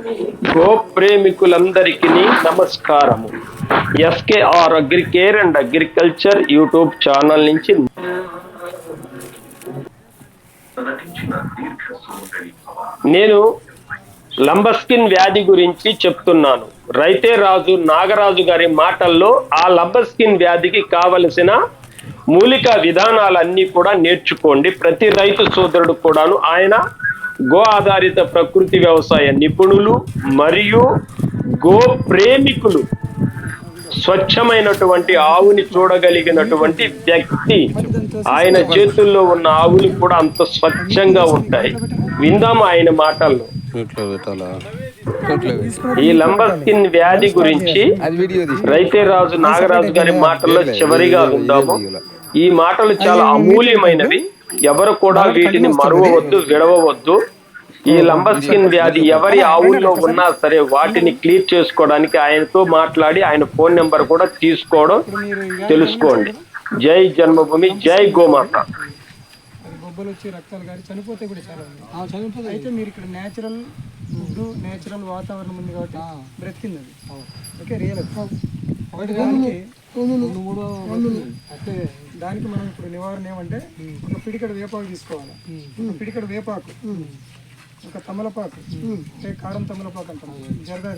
Go ప్రేమికులందరికీ నమస్కారము. SKR agricare and agriculture YouTube channel నుంచి నేను లంబస్కిన్ వ్యాధి గురించి చెప్తున్నాను. రైతే రాజు నాగరాజు గారి మాటల్లో ఆ లంబస్కిన్ వ్యాధికి కావలసిన మూలిక విధానాలన్నీ కూడా నేర్చుకోండి. ప్రతి రైతు సోదరుడు కూడాను ఆయన గో ఆధారిత ప్రకృతి వ్యవసాయ నిపుణులు మరియు గో ప్రేమికులు స్వచ్ఛమైనటువంటి ఆవుని చూడగలిగినటువంటి వ్యక్తి. ఆయన చేతుల్లో ఉన్న ఆవులు కూడా అంత స్వచ్ఛంగా ఉంటాయి. విందాం ఆయన మాటల్లో. ఈ లంబస్కిన్ వ్యాధి గురించి రైతే రాజు నాగరాజు గారి మాటల్లో చివరిగా విందాము. ఈ మాటలు చాలా అమూల్యమైనవి. ఎవరు కూడా వీటిని మరువవద్దు విడవవద్దు. ఈ లంబస్కిన్ వ్యాధి ఎవరి ఆవుల్లో ఉన్నా సరే వాటిని క్లియర్ చేసుకోవడానికి ఆయనతో మాట్లాడి ఆయన ఫోన్ నెంబర్ కూడా తీసుకోవడం తెలుసుకోండి. జై జన్మభూమి జై గోమాత. వచ్చి రక్తాలు గారి చనిపోతే కూడా చాలా ఉంది చనిపోతే అయితే మీరు ఇక్కడ నేచురల్ ఫుడ్ నేచురల్ వాతావరణం ఉంది కాబట్టి బ్రతికింది అది ఓకే రియల్ ఒకటి దానికి అంటే దానికి మనం ఇప్పుడు నివారణ ఏమంటే ఒక పిడికడ వేపాకు తీసుకోవాలి. ఒక పిడికడ వేపాకు. ఒక తమలపాకు. అంటే కారం తమలపాకు అంటాం. జరదా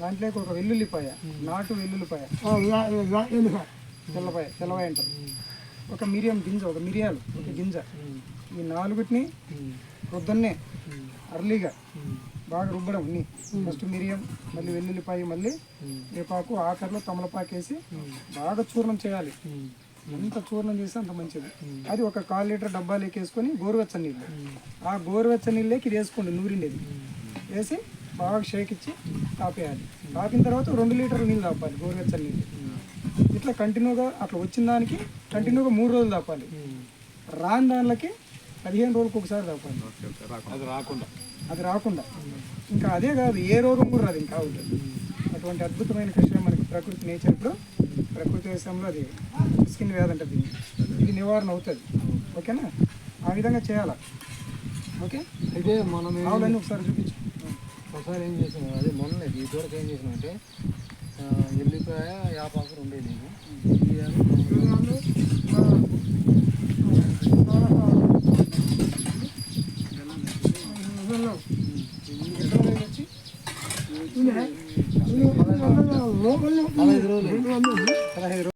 దాంట్లోకి ఒక వెల్లుల్లిపాయ నాటు వెల్లుల్లిపాయ. తెల్లపాయ తెల్లపాయ అంటారు. ఒక మిరియం గింజ ఒక మిరియాలు ఒక గింజ. ఈ నాలుగుటిని పొద్దున్నే అర్లీగా బాగా రుబ్బడం అన్ని. ఫస్ట్ మిరియం మళ్ళీ వెల్లుల్లిపాయ మళ్ళీ వేపాకు ఆఖరిలో తమలపాకు వేసి బాగా చూర్ణం చేయాలి. ఎంత చూర్ణం చేస్తే అంత మంచిది. అది ఒక కాల్ లీటర్ డబ్బాలోకి వేసుకొని గోరువెచ్చని నీళ్ళు. ఆ గోరువెచ్చని నీళ్ళకి ఇది వేసుకోండి నూరిండేది. వేసి బాగా షేక్ ఇచ్చి తాపేయాలి. తాపిన తర్వాత రెండు లీటర్ల నీళ్ళు తాపాలి గోరువెచ్చని నీళ్ళు. ఇట్లా కంటిన్యూగా అట్లా వచ్చిన దానికి కంటిన్యూగా మూడు రోజులు తాపాలి. రాని దానిలకి పదిహేను రోజులకు ఒకసారి తాపాలి. అది రాకుండా. అది రాకుండా. ఇంకా అదే కాదు ఏ రోగం కూడా రాదు ఇంకా అవుతుంది అటువంటి అద్భుతమైన కృష్ణ మనకి ప్రకృతి నేచర్ ఇప్పుడు ప్రకృతి వ్యవసాయంలో అది స్కిన్ వ్యాధి అంటది దీన్ని. ఇది నివారణ అవుతుంది. ఓకేనా? ఆ విధంగా చేయాలి? ఓకే? అయితే మనం ఆవులన్నీ ఒకసారి చూపించు. ఒకసారి ఏం చేసాం? అదే మొన్న ఈ దూరకు ఏం చేసాం అంటే ఎల్లిపాయ యాపాకు ఉండేది వచ్చి పదహైదు రోజులు పదహైదు